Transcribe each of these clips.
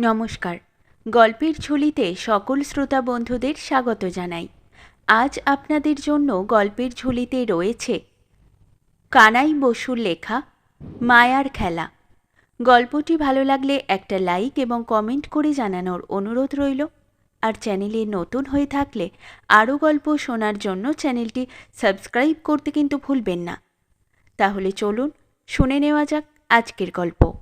নমস্কার। গল্পের ঝুলিতে সকল শ্রোতা বন্ধুদের স্বাগত জানাই। আজ আপনাদের জন্য গল্পের ঝুলিতে রয়েছে কানাই বসুর লেখা মায়ার খেলা। গল্পটি ভালো লাগলে একটা লাইক এবং কমেন্ট করে জানানোর অনুরোধ রইল। আর চ্যানেলে নতুন হয়ে থাকলে আরও গল্প শোনার জন্য চ্যানেলটি সাবস্ক্রাইব করতে কিন্তু ভুলবেন না। তাহলে চলুন শুনে নেওয়া যাক আজকের গল্প।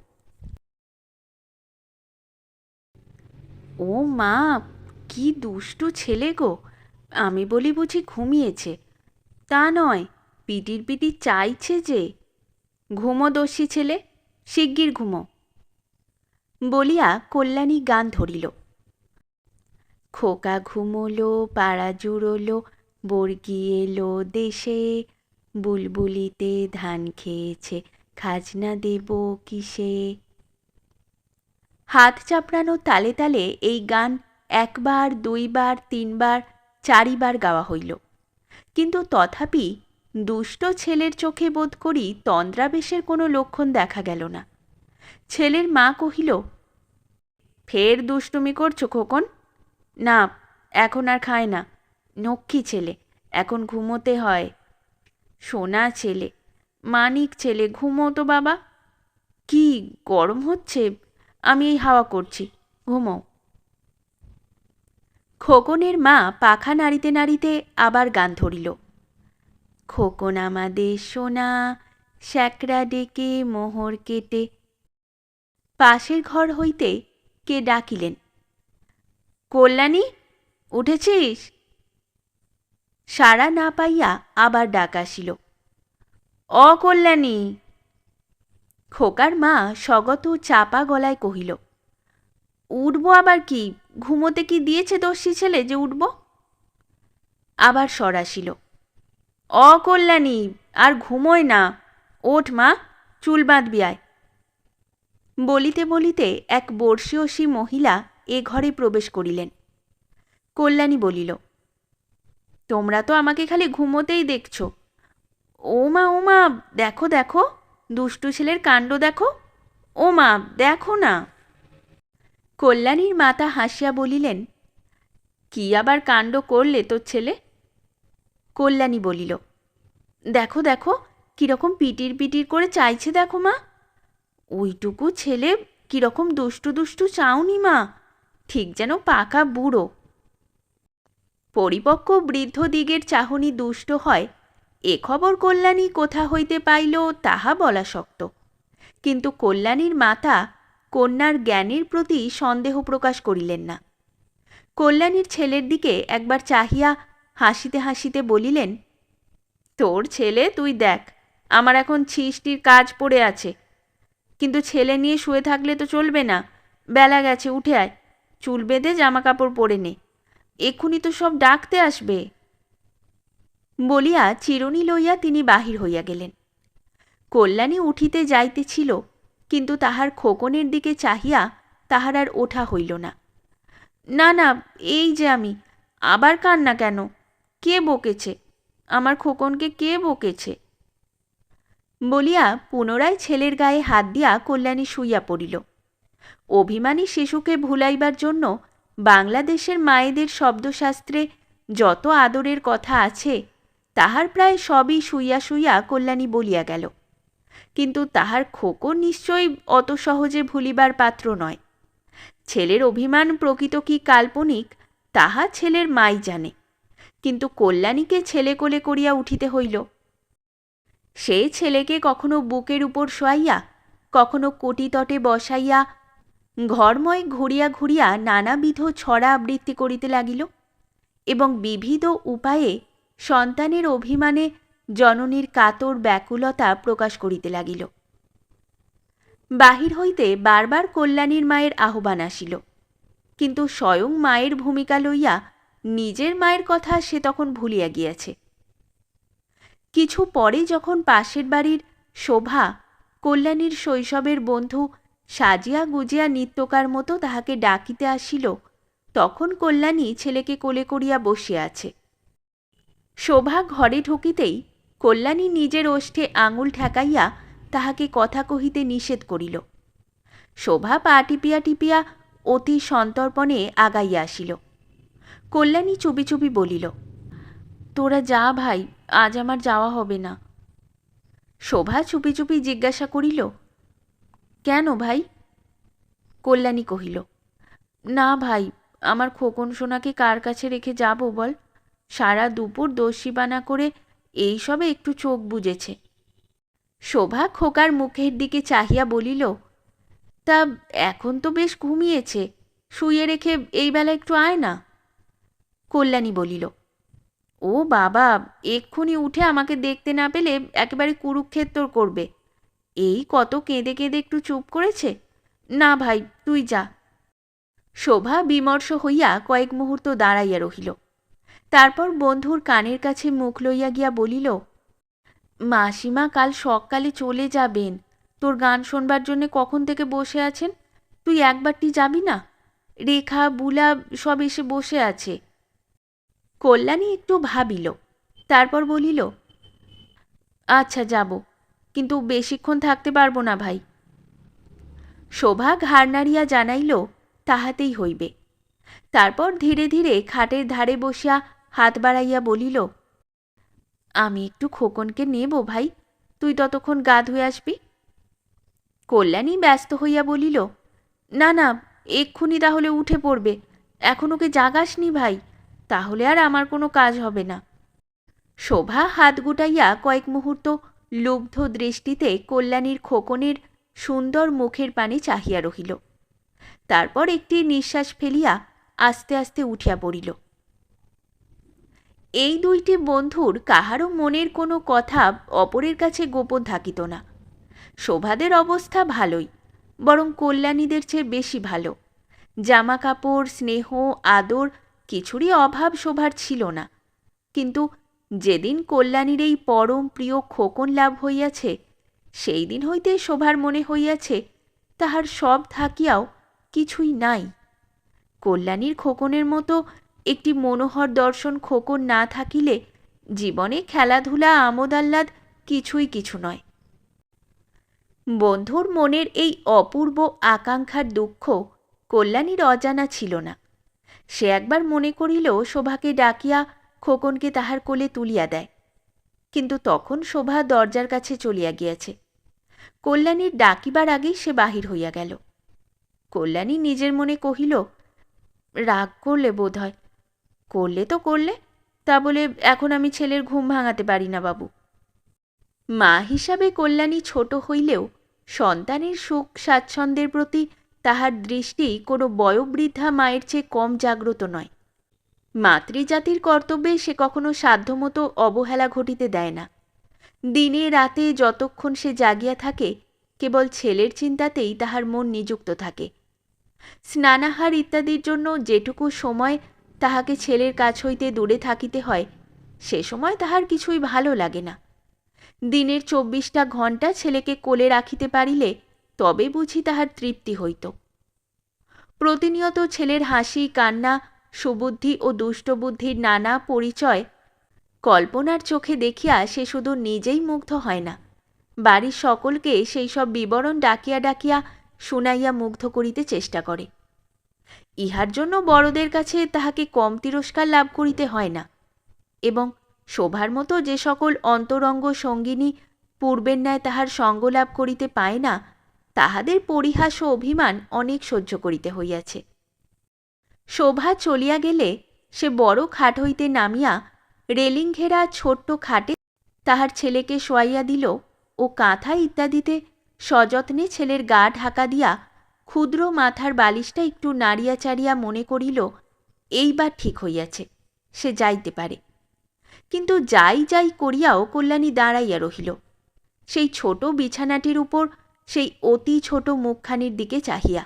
ও মা কি দুষ্টু ছেলে গো। আমি বলি বুঝি ঘুমিয়েছে। তা নয়, পিটির পিটি চাইছে যে ঘুমো দোষী ছেলে, শিগগির ঘুমো। বলিয়া কল্যাণী গান ধরিল। খোকা ঘুমোলো, পাড়া জুড়োলো, বর্গি এলো দেশে। বুলবুলিতে ধান খেয়েছে, খাজনা দেব কিসে? হাত চাপড়ানো তালে তালে এই গান একবার, দুইবার, তিনবার, চারিবার গাওয়া হইল। কিন্তু তথাপি দুষ্ট ছেলের চোখে বোধ করি তন্দ্রাবেশের কোনো লক্ষণ দেখা গেল না। ছেলের মা কহিল, ফের দুষ্টুমি করছ খোকন? না, এখন আর খায় না। নক্ষী ছেলে, এখন ঘুমোতে হয়। সোনা ছেলে, মানিক ছেলে ঘুমো তো বাবা? কি গরম হচ্ছে? আমি এই হাওয়া করছি। ঘুমো খোকনের মা পাখা নাড়িতে নাড়িতে আবার গান ধরিল। খোকন আমাদের সোনা শ্যাকরা ডেকে মোহর কেটে পাশের ঘর হইতে কে ডাকিলেন? কল্যাণী, উঠেছিস? সাড়া না পাইয়া আবার ডাক আসিল। অকল্যাণী খোকার মা স্বগত চাপা গলায় কহিল, উঠব আবার কি? ঘুমোতে কি দিয়েছে দস্যি ছেলে যে উঠব? আবার সরাসিল অকল্যাণী, আর ঘুমোয় না। ওঠ মা, চুল বাঁধবি আয়। বলিতে বলিতে এক বর্ষীয়সী মহিলা এ ঘরে প্রবেশ করিলেন। কল্যাণী বলিল, তোমরা তো আমাকে খালি ঘুমোতেই দেখছ। ও মা ও মা দেখো দেখো দুষ্টু ছেলের কাণ্ড দেখো? ও মা দেখো না। কল্যাণীর মাতা হাসিয়া বলিলেন, কি আবার কাণ্ড করলে তোর ছেলে? কল্যাণী বলিল, দেখো দেখো, কীরকম পিটির পিটির করে চাইছে দেখো মা। ওইটুকু ছেলে কীরকম দুষ্টু দুষ্টু চাওনি মা, ঠিক যেন পাকা বুড়ো। পরিপক্ক বৃদ্ধ দিগের চাহনি দুষ্ট হয় এ খবর কল্যাণী কোথা হইতে পাইল তাহা বলা শক্ত। কিন্তু কল্যাণীর মাতা কন্যার জ্ঞানের প্রতি সন্দেহ প্রকাশ করিলেন না। কল্যাণীর ছেলের দিকে একবার চাহিয়া হাসিতে হাসিতে বলিলেন, তোর ছেলে, তুই দেখ, আমার এখন ছিষ্টির কাজ পড়ে আছে। কিন্তু ছেলে নিয়ে শুয়ে থাকলে তো চলবে না। বেলা গেছে, উঠে আয়। চুল বেঁধে জামা কাপড় পরে নে। এক্ষুনি তো সব ডাকতে আসবে। বলিয়া চিরুনি লইয়া তিনি বাহির হইয়া গেলেন। কল্যাণী উঠিতে যাইতেছিল, কিন্তু তাহার খোকনের দিকে চাহিয়া তাহার আর ওঠা হইল না। না না, এই যে আমি, আবার কান্না কেন? কে বকেছে? আমার খোকনকে কে বকেছে? বলিয়া পুনরায় ছেলের গায়ে হাত দিয়া কল্যাণী শুইয়া পড়িল। অভিমানী শিশুকে ভুলাইবার জন্য বাংলাদেশের মায়েদের শব্দশাস্ত্রে যত আদরের কথা আছে তাহার প্রায় সবই শুইয়া শুইয়া কল্যাণী বলিয়া গেল। কিন্তু তাহার খোকন নিশ্চয়ই অত সহজে ভুলিবার পাত্র নয়। ছেলের অভিমান প্রকৃত কি কাল্পনিক, তাহা ছেলের মাই জানে। কিন্তু কল্যাণীকে ছেলে কোলে করিয়া উঠিতে হইল। সে ছেলেকে কখনো বুকের উপর শোয়াইয়া, কখনো কটিতটে বসাইয়া, ঘরময় ঘুরিয়া ঘুরিয়া নানাবিধ ছড়া আবৃত্তি করিতে লাগিল এবং বিবিধ উপায়ে সন্তানের অভিমানে জননীর কাতর ব্যাকুলতা প্রকাশ করিতে লাগিল। বাহির হইতে বারবার কল্যাণীর মায়ের আহ্বান আসিল। কিন্তু স্বয়ং মায়ের ভূমিকা লইয়া নিজের মায়ের কথা সে তখন ভুলিয়া গিয়াছে। কিছু পরে যখন পাশের বাড়ির শোভা, কল্যাণীর শৈশবের বন্ধু সাজিয়া গুজিয়া নিত্যকার মতো তাহাকে ডাকিতে আসিল, তখন কল্যাণী ছেলেকে কোলে করিয়া বসিয়া আছে। শোভা ঘরে ঢুকিতেই কল্যাণী নিজের ওষ্ঠে আঙুল ঠেকাইয়া তাহাকে কথা কহিতে নিষেধ করিল। শোভা পা টিপিয়া টিপিয়া অতি সন্তর্পণে আগাইয়া আসিল। কল্যাণী চুপি চুপি বলিল, তোরা যা ভাই, আজ আমার যাওয়া হবে না। শোভা চুপি চুপি জিজ্ঞাসা করিল, কেন ভাই? কল্যাণী কহিল, না ভাই, আমার খোকন সোনাকে কার কাছে রেখে যাব বল? সারা দুপুর দস্যিবানা করে এই সবে একটু চোখ বুজেছে। শোভা খোকার মুখের দিকে চাহিয়া বলিল, তা এখন তো বেশ ঘুমিয়েছে, শুয়ে রেখে এই বেলা একটু আয় না? কল্যাণী বলিল, ও বাবা, এক্ষুনি উঠে আমাকে দেখতে না পেলে একেবারে কুরুক্ষেত্র করবে। এই কত কেঁদে কেঁদে একটু চুপ করেছে? না ভাই, তুই যা। শোভা বিমর্ষ হইয়া কয়েক মুহূর্ত দাঁড়াইয়া রহিল। তারপর বন্ধুর কানের কাছে মুখ লইয়া গিয়া বলিল, মাসিমা, কাল সকালে চলে যাবেন। তোর গান শোনবার জন্যে কখন থেকে বসে আছেন? তুই একবারটি যাবি না? রেখা, বুলা সব এসে বসে আছে। কল্যাণী একটু ভাবিল, তারপর বলিল আচ্ছা যাব। কিন্তু বেশিক্ষণ থাকতে পারব না ভাই। শোভা ঘাড় নাড়িয়া জানাইল, তাহাতেই হইবে। তারপর ধীরে ধীরে খাটের ধারে বসিয়া হাত বাড়াইয়া বলিল, আমি একটু খোকনকে নেব ভাই, তুই ততক্ষণ গা ধুয়ে আসবি? কল্যাণী ব্যস্ত হইয়া বলিল, না না, এক্ষুনি তাহলে উঠে পড়বে, এখন ওকে জাগাসনি ভাই, তাহলে আর আমার কোনো কাজ হবে না। শোভা হাত গুটাইয়া কয়েক মুহূর্ত লুব্ধ দৃষ্টিতে কল্যাণীর খোকনের সুন্দর মুখের পানে চাহিয়া রহিল। তারপর একটি নিঃশ্বাস ফেলিয়া আস্তে আস্তে উঠিয়া পড়িল। এই দুইটি বন্ধুর কাহারও মনের কোনো কথা অপরের কাছে গোপন থাকিত না। শোভাদের অবস্থা ভালোই, বরং কল্যাণীদের চেয়ে বেশি ভালো। জামা কাপড় স্নেহ, আদর কিছুরই অভাব শোভার ছিল না। কিন্তু যেদিন কল্যাণীর এই পরম প্রিয় খোকন লাভ হইয়াছে, সেই দিন হইতে শোভার মনে হইয়াছে, তাহার সব থাকিয়াও কিছুই নাই। কল্যাণীর খোকনের মতো একটি মনোহর দর্শন খোকন না থাকিলে জীবনে খেলাধুলা আমোদ আহ্লাদ কিছুই কিছু নয়। বন্ধুর মনের এই অপূর্ব আকাঙ্ক্ষার দুঃখ কল্যাণীর অজানা ছিল না। সে একবার মনে করিল, শোভাকে ডাকিয়া খোকনকে তাহার কোলে তুলিয়া দেয়। কিন্তু তখন শোভা দরজার কাছে চলিয়া গিয়াছে। কল্যাণীর ডাকিবার আগেই সে বাহির হইয়া গেল। কল্যাণী নিজের মনে কহিল, রাগ করলে বোধ হয় করলে তো করলে। তা বলে এখন আমি ছেলের ঘুম ভাঙাতে পারি না বাবু। মা হিসাবে কল্যাণী ছোট হইলেও সন্তানের সুখ স্বাচ্ছন্দ্যের প্রতি তাহার দৃষ্টি কোনো বয়োবৃদ্ধা মায়ের চেয়ে কম জাগ্রত নয়। মাতৃজাতির কর্তব্যে সে কখনো সাধ্যমতো অবহেলা ঘটিতে দেয় না। দিনে রাতে যতক্ষণ সে জাগিয়া থাকে, কেবল ছেলের চিন্তাতেই তাহার মন নিযুক্ত থাকে। স্নানাহার ইত্যাদির জন্য যেটুকু সময় তাহাকে ছেলের কাছ হইতে দূরে থাকিতে হয়, সে সময় তাহার কিছুই ভালো লাগে না। দিনের চব্বিশটা ঘণ্টা ছেলেকে কোলে রাখিতে পারিলে তবে বুঝি তাহার তৃপ্তি হইত। প্রতিনিয়ত ছেলের হাসি, কান্না, সুবুদ্ধি ও দুষ্টবুদ্ধির নানা পরিচয় কল্পনার চোখে দেখিয়া সে শুধু নিজেই মুগ্ধ হয় না। বাড়ির সকলকে সেই সব বিবরণ ডাকিয়া ডাকিয়া শুনাইয়া মুগ্ধ করিতে চেষ্টা করে। ইহার জন্য বড়দের কাছে তাহাকে কম তিরস্কার লাভ করিতে হয় না। এবং শোভার মতো যে সকল অন্তরঙ্গ সঙ্গিনী পূর্বের ন্যায় তাহার সঙ্গ লাভ করিতে পায় না, তাহাদের পরিহাস ও অভিমান অনেক সহ্য করিতে হইয়াছে। শোভা চলিয়া গেলে সে বড় খাট হইতে নামিয়া রেলিং ঘেরা ছোট্ট খাটে তাহার ছেলেকে শোয়াইয়া দিল ও কাঁথা ইত্যাদিতে সযত্নে ছেলের গা ঢাকা দিয়া ক্ষুদ্র মাথার বালিশটা একটু নাড়িয়া চাড়িয়া মনে করিল, এইবার ঠিক হইয়াছে, সে যাইতে পারে। কিন্তু যাই যাই করিয়াও কল্যাণী দাঁড়াইয়া রহিল। সেই ছোট বিছানাটির উপর সেই অতি ছোট মুখখানির দিকে চাহিয়া।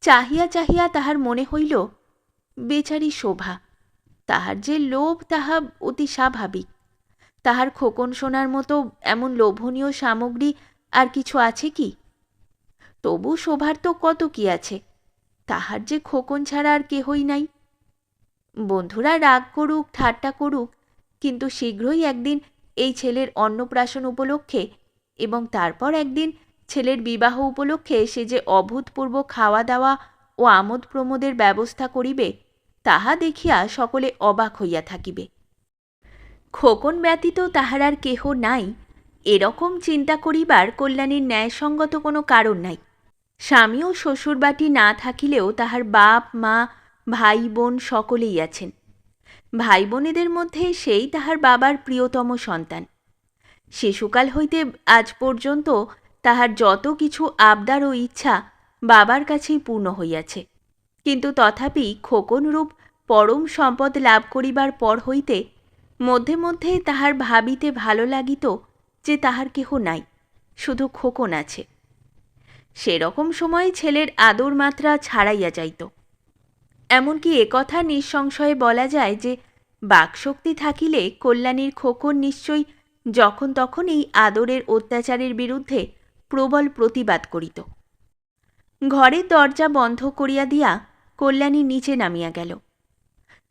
চাহিয়া চাহিয়া তাহার মনে হইল, বেচারি শোভা, তাহার যে লোভ তাহা অতি স্বাভাবিক। তাহার খোকন সোনার মতো এমন লোভনীয় সামগ্রী আর কিছু আছে কি? তবু শোভার তো কত কি আছে? তাহার যে খোকন ছাড়া আর কেহই নাই। বন্ধুরা রাগ করুক, ঠাট্টা করুক, কিন্তু শীঘ্রই একদিন এই ছেলের অন্নপ্রাশন উপলক্ষে এবং তারপর একদিন ছেলের বিবাহ উপলক্ষে সে যে অভূতপূর্ব খাওয়া দাওয়া ও আমোদ প্রমোদের ব্যবস্থা করিবে, তাহা দেখিয়া সকলে অবাক হইয়া থাকিবে। খোকন ব্যতীত তাহার আর কেহ নাই, এরকম চিন্তা করিবার কল্যাণীর ন্যায়সঙ্গত কোনো কারণ নাই। স্বামী ও শ্বশুরবাটি না থাকিলেও তাহার বাপ, মা ভাই বোন সকলেই আছেন। ভাই বোনেদের মধ্যে সেই তাহার বাবার প্রিয়তম সন্তান। শিশুকাল হইতে আজ পর্যন্ত তাহার যত কিছু আবদার ও ইচ্ছা বাবার কাছেই পূর্ণ হইয়াছে। কিন্তু তথাপি খোকনরূপ পরম সম্পদ লাভ করিবার পর হইতে মধ্যে মধ্যে তাহার ভাবিতে ভালো লাগিত যে তাহার কেহ নাই, শুধু খোকন আছে। সেরকম সময়ে ছেলের আদর মাত্রা ছাড়াইয়া যাইত। এমনকি একথা নিঃসংশয়ে বলা যায় যে, বাকশক্তি থাকিলে কল্যাণীর খোকন নিশ্চয়ই যখন তখন এই আদরের অত্যাচারের বিরুদ্ধে প্রবল প্রতিবাদ করিত। ঘরের দরজা বন্ধ করিয়া দিয়া কল্যাণী নিচে নামিয়া গেল।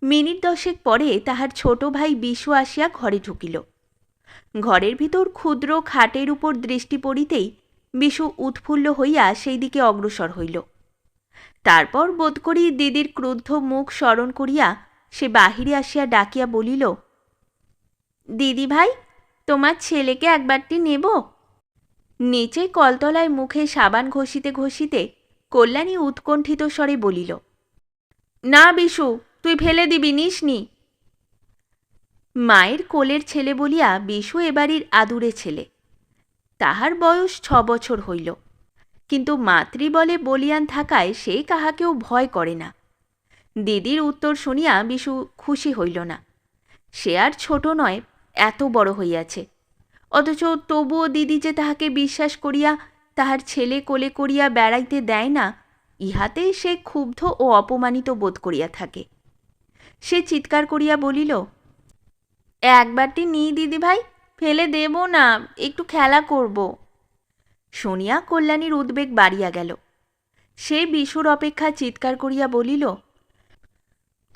মিনিট দশেক পরে তাহার ছোট ভাই বিশু আসিয়া ঘরে ঢুকিল। ঘরের ভিতর ক্ষুদ্র খাটের উপর দৃষ্টি পড়িতেই বিশু উৎফুল্ল হইয়া সেই দিকে অগ্রসর হইল। তারপর বোধ করি দিদির ক্রুদ্ধ মুখ স্মরণ করিয়া সে বাহিরে আসিয়া ডাকিয়া বলিল, দিদি ভাই, তোমার ছেলেকে একবারটি নেব? নিচে কলতলায় মুখে সাবান ঘষিতে ঘষিতে কল্যাণী উৎকণ্ঠিত স্বরে বলিল, না বিশু, তুই ফেলে দিবি নিস নি মায়ের কোলের ছেলে বলিয়া বিশু এবাড়ির আদুরে ছেলে। তাহার বয়স ছ বছর হইল। কিন্তু মাতৃবলে বলিয়ান থাকায় সে কাহাকেও ভয় করে না। দিদির উত্তর শুনিয়া বিশু খুশি হইল না। সে আর ছোট নয়, এত বড় হইয়াছে। অথচ তবুও দিদি যে তাহাকে বিশ্বাস করিয়া তাহার ছেলে কোলে করিয়া বেড়াইতে দেয় না, ইহাতে সে ক্ষুব্ধ ও অপমানিত বোধ করিয়া থাকে। সে চিৎকার করিয়া বলিল, একবারটি নিই দিদি ভাই ফেলে দেব না, একটু খেলা করব। শুনিয়া কল্যাণীর উদ্বেগ বাড়িয়া গেল। সে বিশুর অপেক্ষা চিৎকার করিয়া বলিল,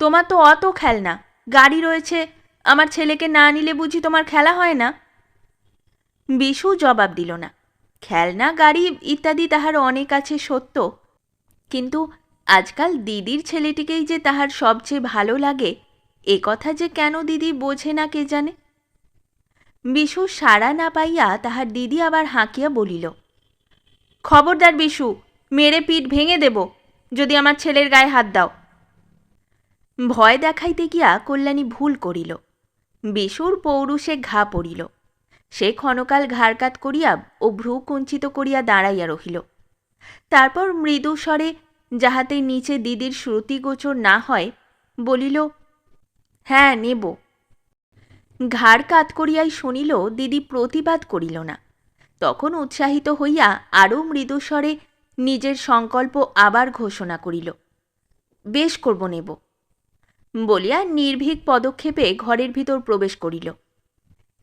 তোমার তো অত খেলনা, গাড়ি রয়েছে, আমার ছেলেকে না নিলে বুঝি তোমার খেলা হয় না? বিশু জবাব দিল না, খেলনা, গাড়ি ইত্যাদি তাহার অনেক আছে সত্য, কিন্তু আজকাল দিদির ছেলেটিকেই যে তাহার সবচেয়ে ভালো লাগে, এ কথা যে কেন দিদি বোঝে না কে জানে? বিশু সাড়া না পাইয়া তাহার দিদি আবার হাঁকিয়া বলিল, খবরদার বিশু, মেরে পিঠ ভেঙে দেব, যদি আমার ছেলের গায়ে হাত দাও। ভয় দেখাইতে গিয়া কল্যাণী ভুল করিল। বিশুর পৌরুষে ঘা পড়িল। সে ক্ষণকাল ঘাড়কাত করিয়া ও ভ্রু কুঞ্চিত করিয়া দাঁড়াইয়া রহিল। তারপর মৃদু স্বরে যাহাতে নিচে দিদির শ্রুতিগোচর না হয়, বলিল হ্যাঁ নেব। ঘাড় কাত করিয়াই শুনিল, দিদি প্রতিবাদ করিল না। তখন উৎসাহিত হইয়া আরও মৃদুস্বরে নিজের সংকল্প আবার ঘোষণা করিল, বেশ করব নেব। বলিয়া নির্ভীক পদক্ষেপে ঘরের ভিতর প্রবেশ করিল।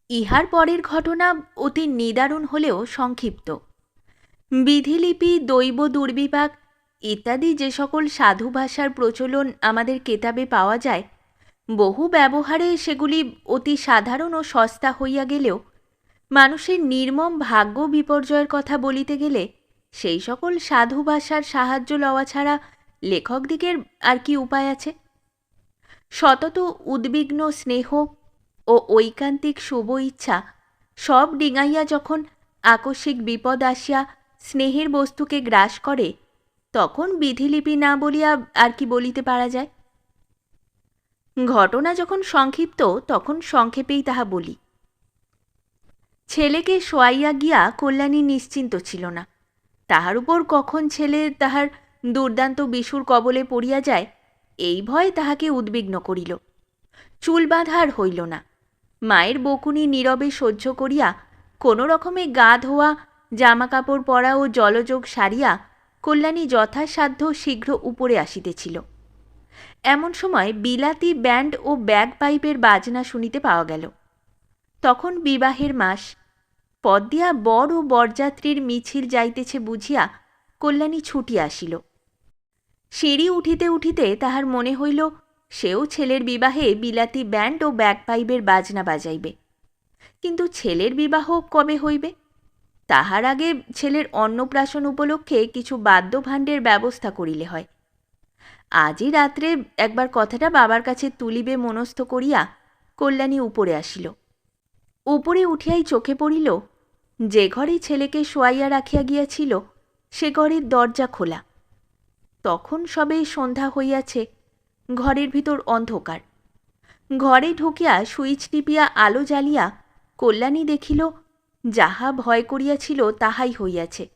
ইহার পরের ঘটনা অতি নিদারুণ হলেও সংক্ষিপ্ত। বিধিলিপি, দৈব দুর্বিপাক ইত্যাদি যে সকল সাধু ভাষার প্রচলন আমাদের কেতাবে পাওয়া যায় বহু ব্যবহারে সেগুলি অতি সাধারণ ও সস্তা হইয়া গেলেও, মানুষের নির্মম ভাগ্য বিপর্যয়ের কথা বলিতে গেলে, সেই সকল সাধু ভাষার সাহায্য লওয়া ছাড়া লেখকদিগের আর কি উপায় আছে? সতত উদ্বিগ্ন স্নেহ ও ঐকান্তিক শুভ ইচ্ছা সব ডিঙাইয়া যখন আকস্মিক বিপদ আসিয়া স্নেহের বস্তুকে গ্রাস করে, তখন বিধিলিপি না বলিয়া আর কি বলিতে পারা যায়? ঘটনা যখন সংক্ষিপ্ত, তখন সংক্ষেপেই তাহা বলি। ছেলেকে শোয়াইয়া গিয়া কল্যাণী নিশ্চিন্ত ছিল না। তাহার উপর কখন ছেলে তাহার দুর্দান্ত বিশুর কবলে পড়িয়া যায়, এই ভয় তাহাকে উদ্বিগ্ন করিল। চুল বাঁধার হইল না। মায়ের বকুনি নীরবে সহ্য করিয়া কোনো রকমে গা ধোয়া জামা কাপড় পরা ও জলযোগ সারিয়া কল্যাণী যথাসাধ্য শীঘ্র উপরে আসিতেছিল। এমন সময় বিলাতি ব্যান্ড ও ব্যাগ পাইপের বাজনা শুনিতে পাওয়া গেল। তখন বিবাহের মাস। পদ দিয়া বড় ও বরযাত্রীর মিছিল যাইতেছে বুঝিয়া কল্যাণী ছুটি আসিল। সিঁড়ি উঠিতে উঠিতে তাহার মনে হইল, সেও ছেলের বিবাহে বিলাতি ব্যান্ড ও ব্যাগ পাইপের বাজনা বাজাইবে। কিন্তু ছেলের বিবাহ কবে হইবে? তাহার আগে ছেলের অন্নপ্রাশন উপলক্ষে কিছু বাদ্যভাণ্ডের ব্যবস্থা করিলে হয়। আজই রাত্রে একবার কথাটা বাবার কাছে তুলিবে মনস্থ করিয়া কল্যাণী উপরে আসিল। উপরে উঠিয়াই চোখে পড়িল, যে ঘরে ছেলেকে শোয়াইয়া রাখিয়া গিয়াছিল, সে ঘরের দরজা খোলা। তখন সবে সন্ধ্যা হইয়াছে, ঘরের ভিতর অন্ধকার। ঘরে ঢুকিয়া সুইচ টিপিয়া আলো জ্বালিয়া কল্যাণী দেখিল, যাহা ভয় করিয়াছিল তাহাই হইয়াছে।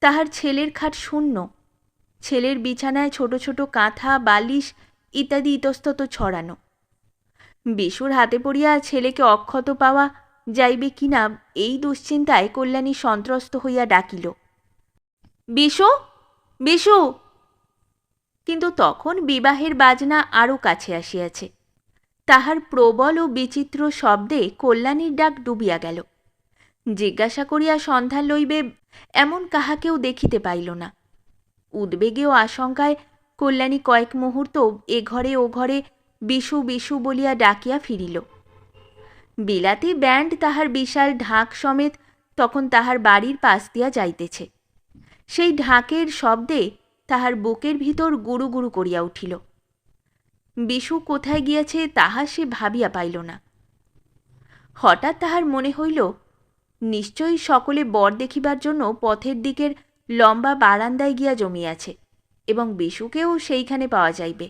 তাহার ছেলের খাট শূন্য ছেলের বিছানায় ছোট ছোট কাঁথা, বালিশ ইত্যাদি ইতস্তত ছড়ানো। বিশুর হাতে পড়িয়া ছেলেকে অক্ষত পাওয়া যাইবে কিনা এই দুশ্চিন্তায় কল্যাণী সন্ত্রস্ত হইয়া ডাকিল। বিশু বিশু! কিন্তু তখন বিবাহের বাজনা আরও কাছে আসিয়াছে। তাহার প্রবল ও বিচিত্র শব্দে কল্যাণীর ডাক ডুবিয়া গেল। জিজ্ঞাসা করিয়া সন্ধান লইবে এমন কাহাকেও দেখিতে পাইল না। উদ্বেগে ও আশঙ্কায় কল্যাণী কয়েক মুহূর্ত এ ঘরে ও ঘরে বিশু বিশু বলিয়া ডাকিয়া ফিরিল। বিলাতি ব্যান্ড তাহার বিশাল ঢাক সমেত তখন তাহার বাড়ির পাশ দিয়া যাইতেছে। সেই ঢাকের শব্দে তাহার বুকের ভিতর গুরু গুরু করিয়া উঠিল। বিশু কোথায় গিয়াছে তাহা সে ভাবিয়া পাইল না। হঠাৎ তাহার মনে হইল, নিশ্চয়ই সকলে বর দেখিবার জন্য পথের দিকের লম্বা বারান্দায় গিয়া জমিয়াছে এবং বিশুকেও সেইখানে পাওয়া যাইবে।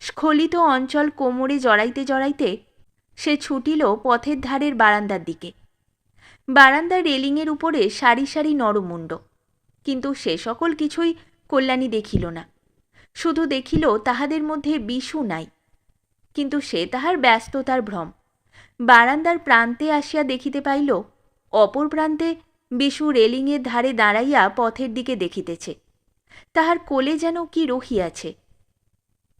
স্খলিত অঞ্চল কোমরে জড়াইতে জড়াইতে সে ছুটিল পথের ধারের বারান্দার দিকে। বারান্দার রেলিংয়ের উপরে সারি সারি নরমুণ্ড, কিন্তু সে সকল কিছুই কল্যাণী দেখিল না। শুধু দেখিল তাহাদের মধ্যে বিশু নাই, কিন্তু সে তাহার ব্যস্ততার ভ্রম। বারান্দার প্রান্তে আসিয়া দেখিতে পাইল, অপর প্রান্তে বিশু রেলিংয়ের ধারে দাঁড়াইয়া পথের দিকে দেখিতেছে। তাহার কোলে যেন কি রহিয়াছে।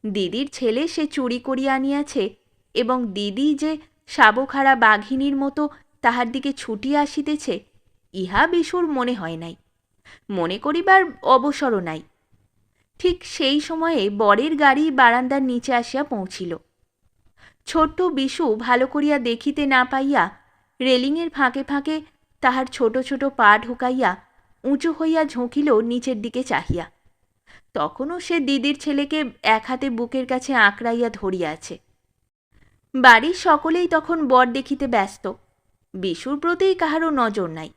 দিদির ছেলে সে চুরি করিয়া আনিয়াছে এবং দিদি যে সাবখারা বাঘিনীর মতো তাহার দিকে ছুটিয়া আসিতেছে, ইহা বিশুর মনে হয় নাই। মনে করিবার অবসরও নাই। ঠিক সেই সময়ে বরের গাড়ি বারান্দার নিচে আসিয়া পৌঁছিল। ছোট্ট বিশু ভালো করিয়া দেখিতে না পাইয়া রেলিংয়ের ফাঁকে ফাঁকে তাহার ছোট ছোট পা ঢুকাইয়া উঁচু হইয়া ঝুঁকিল নিচের দিকে চাহিয়া। তখনও সে দিদির ছেলেকে এক হাতে বুকের কাছে আঁকড়াইয়া ধরিয়া আছে বাড়ির সকলেই তখন বর দেখিতে ব্যস্ত। বিশুর প্রতিই কাহারও নজর নাই।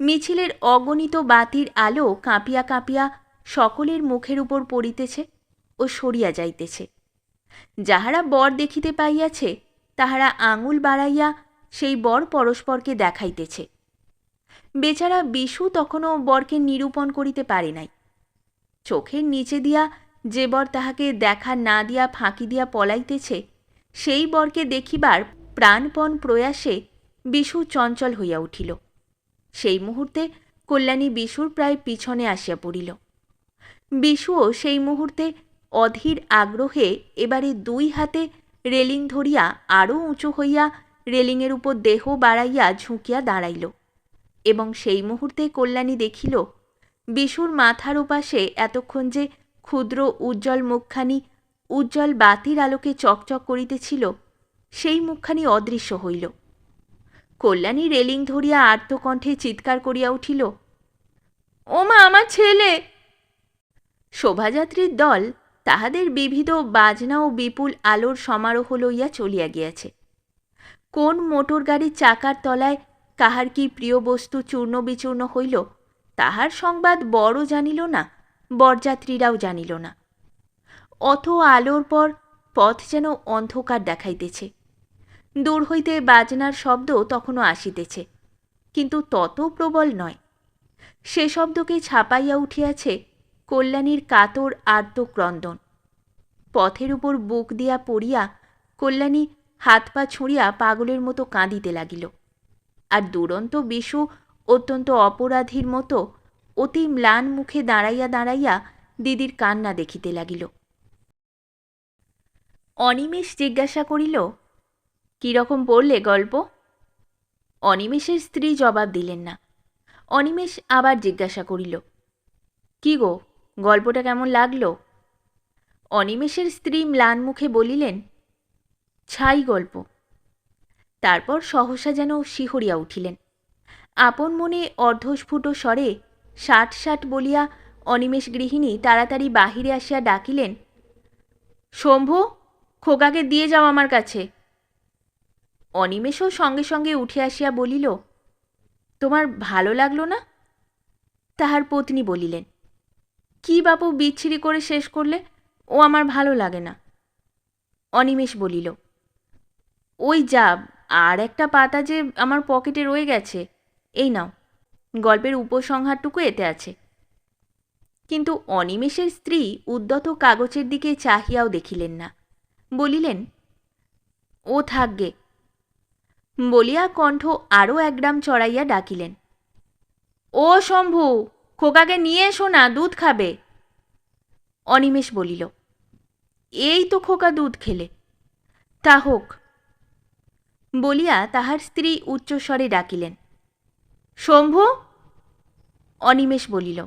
মিছিলের অগণিত বাতির আলো কাঁপিয়া কাঁপিয়া সকলের মুখের উপর পড়িতেছে ও সরিয়া যাইতেছে। যাহারা বর দেখিতে পাইয়াছে, তাহারা আঙুল বাড়াইয়া সেই বর পরস্পরকে দেখাইতেছে। বেচারা বিশু তখনও বরকে নিরূপণ করিতে পারে নাই। চোখের নিচে দিয়া যে বর তাহাকে দেখা না দিয়া ফাঁকি দিয়া পলাইতেছে, সেই বরকে দেখিবার প্রাণপণ প্রয়াসে বিশু চঞ্চল হইয়া উঠিল। সেই মুহূর্তে কল্যাণী বিশুর প্রায় পিছনে আসিয়া পড়িল। বিশুও সেই মুহূর্তে অধীর আগ্রহে এবারে দুই হাতে রেলিং ধরিয়া আরও উঁচু হইয়া রেলিংয়ের উপর দেহ বাড়াইয়া ঝুঁকিয়া দাঁড়াইল এবং সেই মুহূর্তে কল্যাণী দেখিল, বিশুর মাথার ওপাশে এতক্ষণ যে ক্ষুদ্র উজ্জ্বল মুখখানি উজ্জ্বল বাতির আলোকে চকচক করিতেছিল, সেই মুখখানি অদৃশ্য হইল। কল্যাণী রেলিং ধরিয়া আর্তকণ্ঠে চিৎকার করিয়া উঠিল ও মা আমার ছেলে! শোভাযাত্রীর দল তাহাদের বিবিধ বাজনা ও বিপুল আলোর সমারোহ লইয়া চলিয়া গিয়াছে। কোন মোটর গাড়ির চাকার তলায় কাহার কি প্রিয় বস্তু চূর্ণ বিচূর্ণ হইল, তাহার সংবাদ বড় জানিল না, বরযাত্রীরাও জানিল না। অথ আলোর পর পথ যেন অন্ধকার দেখাইতেছে। দূর হইতে বাজনার শব্দ তখনও আসিতেছে, কিন্তু তত প্রবল নয়। সে শব্দকে ছাপাইয়া উঠিয়াছে কল্যাণীর কাতর আর্ত ক্রন্দন পথের উপর বুক দিয়া পড়িয়া কল্যাণী হাত পা ছুঁড়িয়া পাগলের মতো কাঁদিতে লাগিল। আর দুরন্ত বিশু অত্যন্ত অপরাধীর মতো অতি ম্লান মুখে দাঁড়াইয়া দাঁড়াইয়া দিদির কান্না দেখিতে লাগিল। অনিমেষ জিজ্ঞাসা করিল কীরকম পড়লে গল্প? অনিমেষের স্ত্রী জবাব দিলেন না। অনিমেষ আবার জিজ্ঞাসা করিল, কি গো, গল্পটা কেমন লাগল? অনিমেষের স্ত্রী ম্লান মুখে বলিলেন ছাই গল্প। তারপর সহসা যেন শিহরিয়া উঠিলেন। আপন মনে অর্ধস্ফুট স্বরে ষাট ষাট বলিয়া অনিমেষ গৃহিণী তাড়াতাড়ি বাহিরে আসিয়া ডাকিলেন, শম্ভু, খোকাকে দিয়ে যাও আমার কাছে। অনিমেষও সঙ্গে সঙ্গে উঠে আসিয়া বলিল, তোমার ভালো লাগল না? তাহার পত্নী বলিলেন, কি বাপু বিচ্ছিরি করে শেষ করলে? ও আমার ভালো লাগে না। অনিমেষ বলিল ওই যা, আর একটা পাতা যে আমার পকেটে রয়ে গেছে, এই নাও। গল্পের উপসংহারটুকু এতে আছে। কিন্তু অনিমেষের স্ত্রী উদ্যত কাগজের দিকে চাহিয়াও দেখিলেন না। বলিলেন, ও থাকগে বলিয়া কণ্ঠ আরও এক গ্রাম চড়াইয়া ডাকিলেন, ও শম্ভু, খোকাকে নিয়ে এসো না, দুধ খাবে। অনিমেষ বলিল, এই তো খোকা দুধ খেলে। তা হোক বলিয়া তাহার স্ত্রী উচ্চস্বরে ডাকিলেন, শম্ভু! অনিমেষ বলিল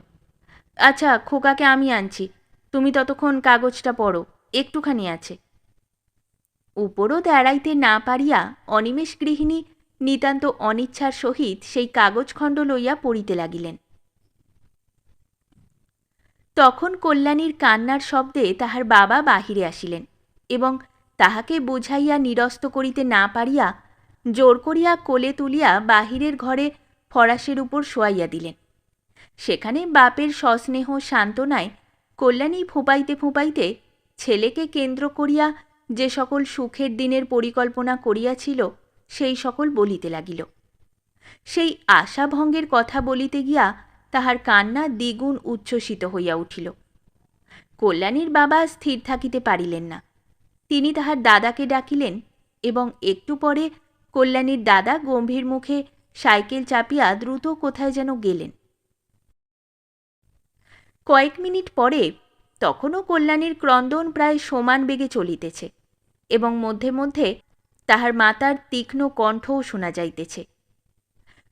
আচ্ছা খোকাকে আমি আনছি, তুমি ততক্ষণ কাগজটা পড়ো, একটুখানি আছে। উপরও এড়াইতে না পারিয়া অনিমেষ গৃহিণী নিতান্ত অনিচ্ছার সহিত সেই কাগজখণ্ড লইয়া পড়িতে লাগিলেন। তখন কল্যাণীর কান্নার শব্দে তাহার বাবা বাহিরে আসিলেন এবং তাহাকে বুঝাইয়া নিরস্ত করিতে না পারিয়া জোর করিয়া কোলে তুলিয়া বাহিরের ঘরে ফরাসের উপর শোয়াইয়া দিলেন। সেখানে বাপের সস্নেহ সান্ত্বনায় কল্যাণী ফুপাইতে ফুপাইতে ছেলেকে কেন্দ্র করিয়া যে সকল সুখের দিনের পরিকল্পনা করিয়াছিল, সেই সকল বলিতে লাগিল। সেই আশাভঙ্গের কথা বলিতে গিয়া তাহার কান্না দ্বিগুণ উচ্ছ্বসিত হইয়া উঠিল। কল্যাণীর বাবা স্থির থাকিতে পারিলেন না। তিনি তাহার দাদাকে ডাকিলেন এবং একটু পরে কল্যাণীর দাদা গম্ভীর মুখে সাইকেল চাপিয়া দ্রুত কোথায় যেন গেলেন। কয়েক মিনিট পরে তখনও কল্যাণীর ক্রন্দন প্রায় সমান বেগে চলিতেছে এবং মধ্যে মধ্যে তাহার মাতার তীক্ষ্ণ কণ্ঠও শোনা যাইতেছে।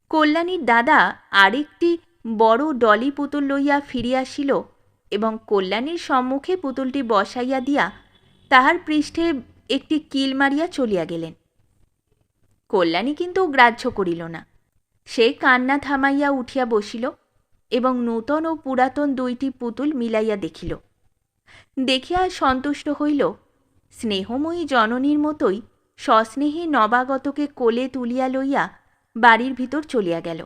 কল্যাণীর দাদা আরেকটি বড় ডলি পুতুল লইয়া ফিরিয়া আসিল এবং কল্যাণীর সম্মুখে পুতুলটি বসাইয়া দিয়া তাহার পৃষ্ঠে একটি কিল মারিয়া চলিয়া গেলেন। কল্যাণী কিন্তু গ্রাহ্য করিল না। সে কান্না থামাইয়া উঠিয়া বসিল এবং নূতন ও পুরাতন দুইটি পুতুল মিলাইয়া দেখিল। দেখিয়া সন্তুষ্ট হইল, স্নেহময়ী জননীর মতোই সস্নেহে নবাগতকে কোলে তুলিয়া লইয়া বাড়ির ভিতর চলিয়া গেল।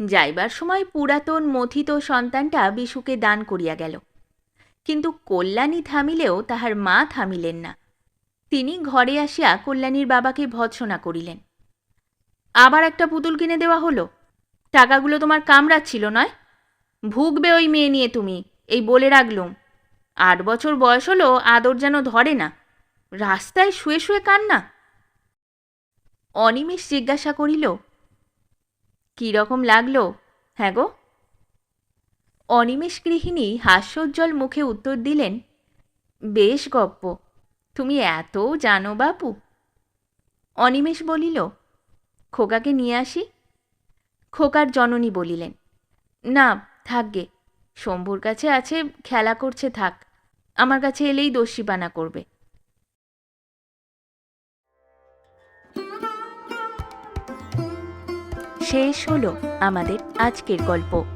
যাইবার সময় পুরাতন মথিত সন্তানটা বিশুকে দান করিয়া গেল। কিন্তু কল্যাণী থামিলেও তাহার মা থামিলেন না। তিনি ঘরে আসিয়া কল্যাণীর বাবাকে ভৎসনা করিলেন। আবার একটা পুতুল কিনে দেওয়া হলো। টাকাগুলো তোমার কামড়াচ্ছিল নয়? ভুগবে ওই মেয়ে নিয়ে তুমি, এই বলে রাখলুম। আট বছর বয়স হলো, আদর যেন ধরে না। রাস্তায় শুয়ে শুয়ে কান্না। অনিমেষ জিজ্ঞাসা করিল, কী রকম লাগল? হ্যাঁ গো অনিমেষ গৃহিণী হাস্যোজ্জ্বল মুখে উত্তর দিলেন, বেশ গপ্প। তুমি এত জানো বাপু? অনিমেষ বলিল, খোকাকে নিয়ে আসি? খোকার জননী বলিলেন, না থাকগে শম্ভুর কাছে আছে, খেলা করছে থাক। আমার কাছে এলেই দস্যিপানা করবে। শেষ হলো আমাদের আজকের গল্প।